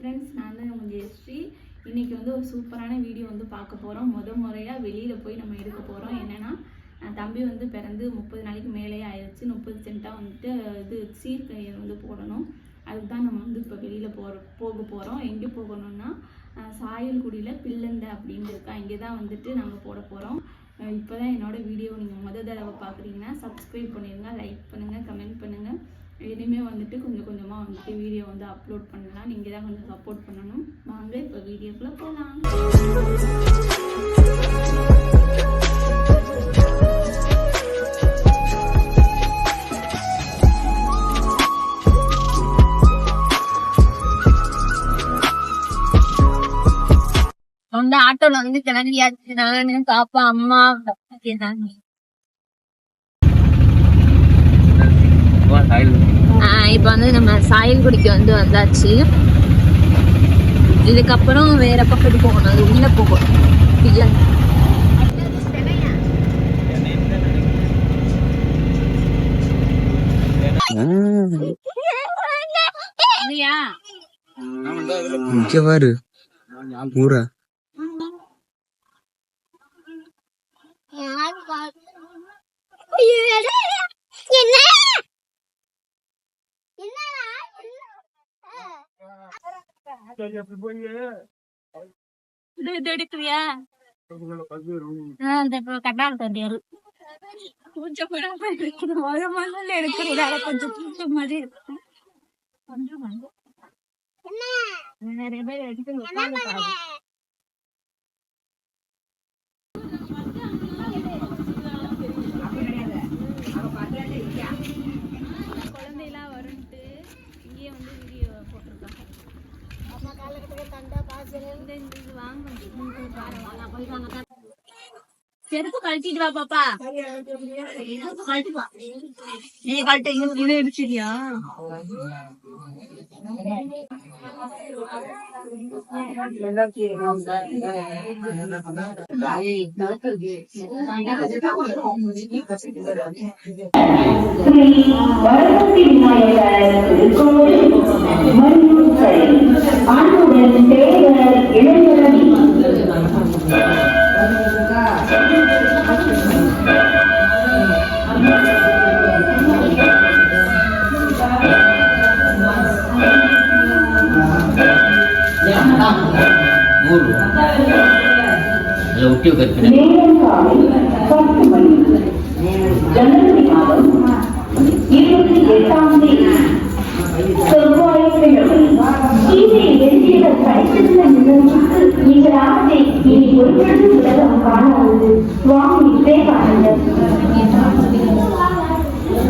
Friends நான் தான் உங்கள் ஜெயஸ்ரீ இன்றைக்கி வந்து ஒரு சூப்பரான வீடியோ வந்து பார்க்க போகிறோம் முத முறையாக வெளியில் போய் நம்ம எடுக்க போகிறோம் என்னென்னா தம்பி வந்து பிறந்து முப்பது நாளைக்கு மேலேயே ஆயிடுச்சு முப்பது சென்ட்டாக வந்துட்டு இது சீர்கயிறு வந்து போடணும். அதுக்கு தான் நம்ம வந்து இப்போ வெளியில் போகிற போக போகிறோம் எங்கே போகணும்னா சாயல்குடியில் பில்லந்த அப்படின்னு இருக்கா இங்கே தான் வந்துட்டு நாங்கள் போட போகிறோம் இப்போ தான் என்னோடய வீடியோ நீங்கள் முத தடவை பார்க்குறீங்கன்னா சப்ஸ்கிரைப் பண்ணிடுங்க லைக் பண்ணுங்கள் கமெண்ட் பண்ணுங்கள் இனிமேல் வந்துட்டு கொஞ்சம் கொஞ்சமாக வந்துட்டு வீடியோ வந்து அப்லோட் பண்ணலாம். நீங்கள் தான் கொஞ்சம் சப்போர்ட் பண்ணணும். வாங்க இப்போ வீடியோக்குள்ளே போகலாம் வந்து ஆட்டோல வந்து கிளம்பியாச்சு. நானு பாப்பா அம்மா எல்லாமே. ஆஹ் இப்ப வந்து நம்ம சாயல்குடிக்கு வந்து வந்தாச்சு. இதுக்கப்புறம் வேற பக்கத்துக்கு போகணும். அது உள்ள போகணும். இல்லையா இங்க பாரு ஊரா. இது இது எடுக்கிறியா? கட்டால் தண்டியாரு கொஞ்சம் கூட எடுக்கிற ஒரு மண்ணில் எடுக்கிறதால கொஞ்சம் பூச்ச மாதிரி இருக்கு. கொஞ்சம். நிறைய பேர் எடுத்து Đèn dự báo bằng cách. செருப்பு கழட்டிட்டு வா பாப்பா நீ கழட்ட இது இருச்சியா ஸ்ரீ தேவர் இளைஞரணி ஒட்டி உட்கார்க்கிறேன் ஜனவரி மாதம் இருபத்தி எட்டாம் தேதி செவ்வாய் கிழமை கீழே எழுதிய படித்திருந்த இனி ஒரு காணாது வாங்கி காணுங்கள்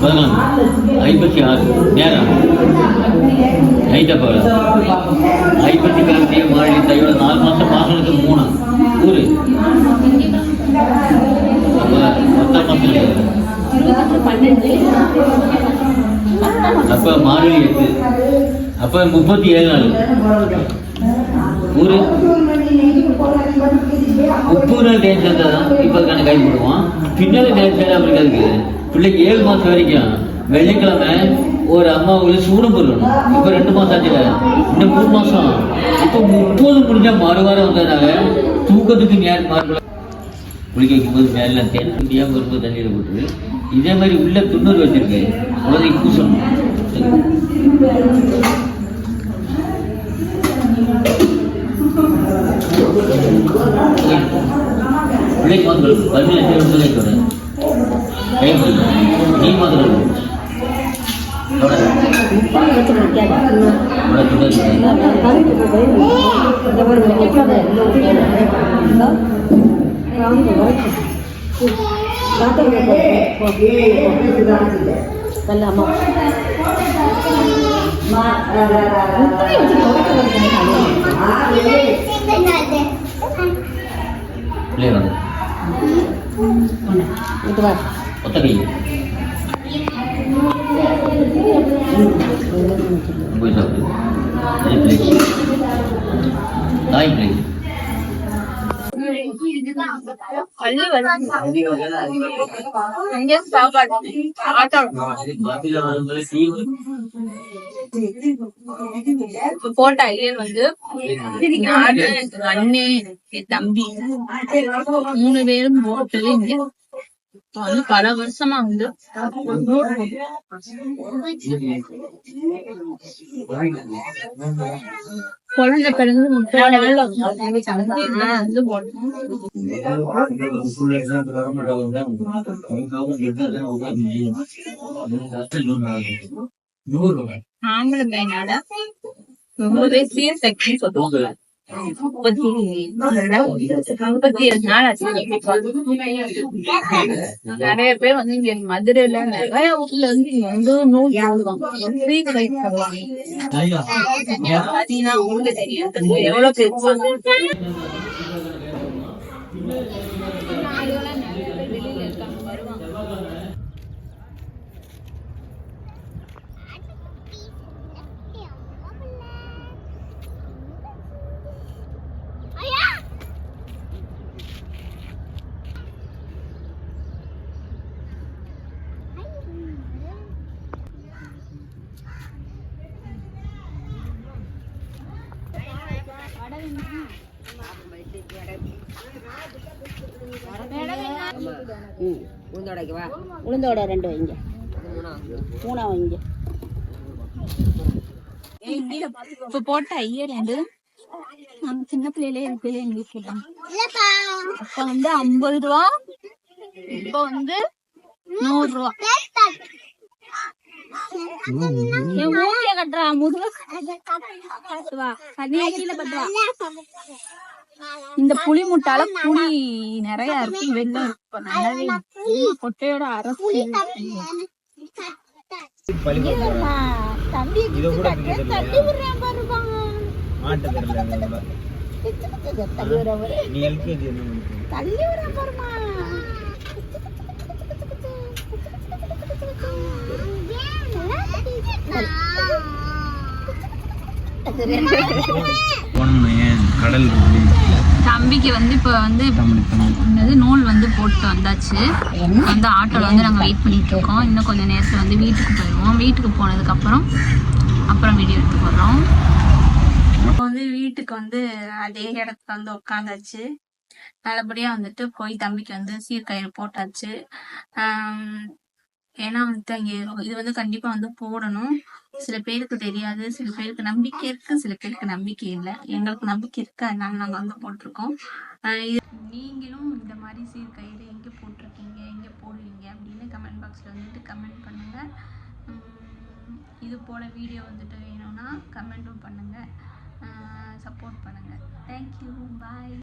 பதினாலு. ஐம்பத்தி ஆறு. நேரம். நைட்டா போல ஐம்பத்தி கிழமை மாறி தையோட நாலு மாசம் மாசத்துக்கு மூணு. ஊரு அப்ப மக்கள் மாசம் அப்ப மார்கழி எட்டு. அப்ப முப்பத்தி ஏழு நாள் ஊரு முப்பது நாள் டைம் தான் இப்போ கணக்கு கை போடுவான் பின்னாடி டைம் அப்படி அதுக்கு பிள்ளைக்கு ஏழு மாசம் வரைக்கும் வெள்ளிக்கிழமை ஒரு அம்மாவுக்கு சூடம் போடணும். இப்போ ரெண்டு மாசம் ஆச்சுல. இன்னும் மூணு மாசம். இப்போ முப்பது முடிஞ்சா மறு வாரம் வந்ததுனால தூக்கத்துக்கு நேரம் மாறுபடும். குளிக்க வைக்கும்போது மேல தேன் முடியாம வரும்போது தண்ணியில் போட்டுரு இதே மாதிரி உள்ள துண்ணூறு வச்சிருக்கு. குழந்தைக்கு பூசணும். பிள்ளைக்கு மாத்திரம் பதினேழு பேர் பிள்ளைக்கு வர கை பிடி. நீ மாத்திரம் தொட. தொட, தொட, தொட. பிள்ளை வாங்க ஒத்த கை சாப்பாடு வந்து அண்ணே தம்பி மூணு பேரும் போட்டு இப்ப வந்து பல வருஷமா வந்து குழந்தை பிறந்து முப்பது நாள் வந்து ஆம்பளை பையனால ரொம்பவே சீர்சக்தி சொல்லுவாங்க. முப்பத்தி முப்பத்தி ஏழு நாள் ஆச்சு நிறைய பேர் வந்து இங்க மதுரையில நிறைய ஊர்ல வந்து இங்க வந்து நூல் பாத்தீங்கன்னா உங்களுக்கு தெரியும் எவ்வளவு பேர் வெளியில இருக்காங்க வருவாங்க உளுந்தோட ரெண்டு வைங்க மூணா வைங்க இப்ப போட்ட ஐயர் ரெண்டு நம்ம சின்ன பிள்ளையிலே இருக்கு எங்களுக்கு சொல்றாங்க அப்ப வந்து ஐம்பது ரூபா இப்ப வந்து நூறு ரூபா. என் மூஞ்சிய கட்டுறா முதுக. கட்டுவா தனியா கீழே கட்டுவா இந்த புளி முட்டால புளி நிறைய இருக்கு. வெள்ளம் இருக்கு இப்ப நல்லாவே. கொட்டையோட அரசு தள்ளி மாட்டு தெரியல கடல் தம்பிக்கு வந்து இப்ப வந்து என்னது நூல் வந்து போட்டு வந்தாச்சு. வந்து ஆட்டோல வந்து நாங்க வெயிட் பண்ணிட்டு இருக்கோம். இன்னும் கொஞ்ச நேரத்துல வந்து வீட்டுக்கு போயிடுவோம் வீட்டுக்கு போனதுக்கு அப்புறம் அப்புறம் வீடியோ எடுத்து போடுறோம் இப்போ வந்து வீட்டுக்கு வந்து அதே இடத்துல வந்து உட்காந்தாச்சு நல்லபடியா வந்துட்டு போய் தம்பிக்கு வந்து சீர்கயிறு போட்டாச்சு. ஏன்னா வந்துட்டு அங்கே இது வந்து கண்டிப்பா வந்து போடணும். சில பேருக்கு தெரியாது. சில பேருக்கு நம்பிக்கை இருக்கு. சில பேருக்கு நம்பிக்கை இல்லை. எங்களுக்கு நம்பிக்கை இருக்கு. அதனால நாங்க வந்து போட்டிருக்கோம். இது நீங்களும் இந்த மாதிரி சீர்கயிறு எங்க போட்டிருக்கீங்க? எங்க போடுவீங்க? அப்படின்னு கமெண்ட் பாக்ஸ்ல வந்துட்டு கமெண்ட் பண்ணுங்க. இது போல வீடியோ வந்துட்டு வேணும்னா கமெண்ட்டும் பண்ணுங்க. சப்போர்ட் பண்ணுங்க. Thank you bye